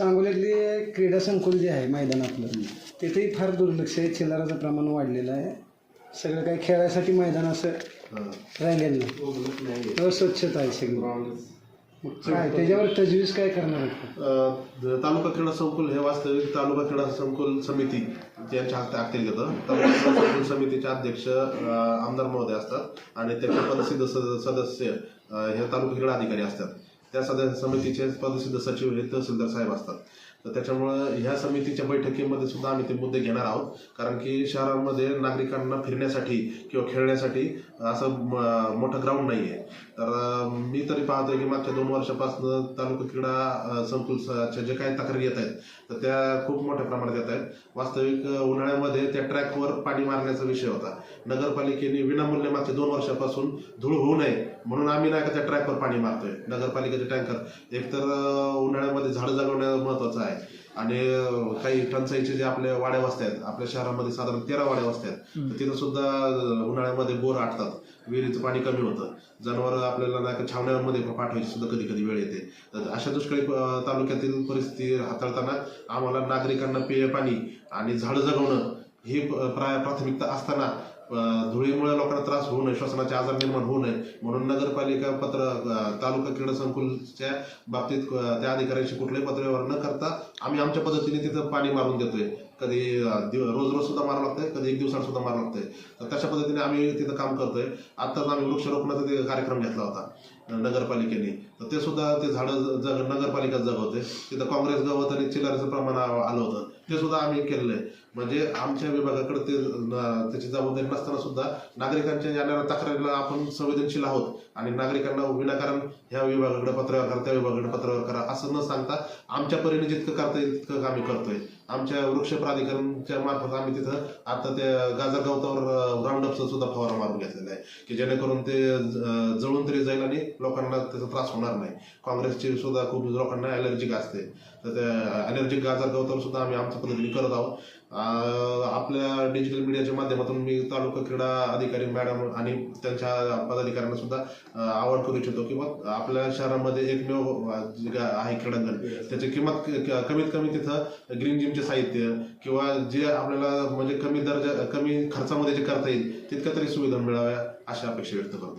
सांगोल्यातली क्रीडा संकुल जे आहे मैदान आपलं तिथेही फार दुर्लक्ष आहे. चिल्लाराचं प्रमाण वाढलेलं आहे. सगळं काही खेळायसाठी मैदान असं राहिलेलं नाही. अस्वच्छता आहे सगळी. काय त्याच्यावर तजवीज काय करणार आहेत तालुका क्रीडा संकुल हे वास्तविक तालुका क्रीडा संकुल समिती यांच्या हस्ते अखत्यार घेतं. तालुका क्रीडा संकुल समितीचे अध्यक्ष आमदार महोदय असतात आणि त्याचे पदसिद्ध सद- सदस्य हे तालुका क्रीडा अधिकारी असतात. त्या सदस्य समितीचे पदसिद्ध सचिव हे तहसीलदार साहेब असतात. तर त्याच्यामुळं ह्या समितीच्या बैठकीमध्ये सुद्धा आम्ही ते मुद्दे घेणार आहोत. कारण की शहरांमध्ये नागरिकांना फिरण्यासाठी किंवा खेळण्यासाठी असं मोठं ग्राउंड नाही आहे तर मी तरी पाहतोय की मागच्या दोन वर्षापासून तालुका क्रीडा संकुलच्या जे काही तक्रारी येत आहेत तर त्या खूप मोठ्या प्रमाणात येत आहेत. वास्तविक उन्हाळ्यामध्ये त्या ट्रॅकवर पाणी मारण्याचा विषय होता. नगरपालिकेने विनामूल्य मागच्या दोन वर्षापासून धूळ होऊ नये म्हणून आम्ही नाही का त्या ट्रॅकवर पाणी मारतोय. नगरपालिकेचे टँकर. एकतर उन्हाळ्यामध्ये झाडं जगवणं महत्वाचं आहे. आणि अं, काही टंचाईचे जे आपल्या वाड्या वस्त्या आहेत आपल्या शहरामध्ये साधारण तेरा वाड्या वस्त्या आहेत तर तिथं सुद्धा उन्हाळ्यामध्ये बोर आटतात विहिरीचं पाणी कमी होतं. जनावर आपल्याला नाही का छावण्यामध्ये पाठवायची सुद्धा कधी कधी वेळ येते. तर अशा दुष्काळी तालुक्यातील परिस्थिती हाताळताना आम्हाला नागरिकांना पेय पाणी आणि झाडं जगवणं ही प्राथमिकता असताना धुळीमुळे लोकांना त्रास होऊ नये श्वसनाचे आजार निर्माण होऊ नये. म्हणून नगरपालिका पत्र तालुका क्रीडा संकुलच्या बाबतीत त्या अधिकाऱ्यांशी कुठल्याही पत्रव्यवहार न करता आम्ही आमच्या पद्धतीने तिथं पाणी मारून देतोय. कधी रोज रोज सुद्धा मारावं लागतंय कधी एक दिवसाला सुद्धा मारावं लागतंय. तर तशा पद्धतीने आम्ही तिथं काम करतोय. आत्ताच आम्ही वृक्षारोपणाचा ते कार्यक्रम घेतला होता नगरपालिकेने. तर ते सुद्धा ते झाडं जग नगरपालिका जगवते तिथं काँग्रेस गवत आणि चिल्लाऱ्याचं प्रमाण आलं होतं. ते सुद्धा आम्ही केलेलं आहे. म्हणजे आमच्या विभागाकडे ते त्याची जबाबदारी नसताना सुद्धा नागरिकांच्या येणाऱ्या तक्रारीला आपण संवेदनशील आहोत. आणि नागरिकांना विनाकारण ह्या विभागाकडे पत्रव्यवहार करा त्या विभागाकडे पत्रव्यवहार करा असं न सांगता आमच्या परीने जितकं करता येईल तितकं आम्ही करतोय. आमच्या वृक्ष प्राधिकरणच्या मार्फत आम्ही तिथं आता त्या गाजर गवतावर राऊंडअपचा सुद्धा फवारा मारून घेतलेला आहे. की जेणेकरून ते जळून तरी जाईल आणि लोकांना त्याचा त्रास होणार नाही. काँग्रेसची सुद्धा खूप लोकांना ॲलर्जिक असते. तर त्या ॲलर्जिक गाजर गवतावर सुद्धा आम्ही आमच्या पद्धतीने करत आहोत. आपल्या डिजिटल मीडियाच्या माध्यमातून मी तालुका क्रीडा अधिकारी मॅडम आणि त्यांच्या पदाधिकाऱ्यांना सुद्धा आवड करू इच्छितो की बघ आपल्या शहरामध्ये एकमेव आहे क्रीडांगण त्याची किंमत कमीत कमी तिथं ग्रीन जिमचे साहित्य किंवा जे आपल्याला म्हणजे कमी दर्जा कमी खर्चामध्ये जे करता येईल तितक्या तरी सुविधा मिळाव्या अशा अपेक्षा व्यक्त करतो.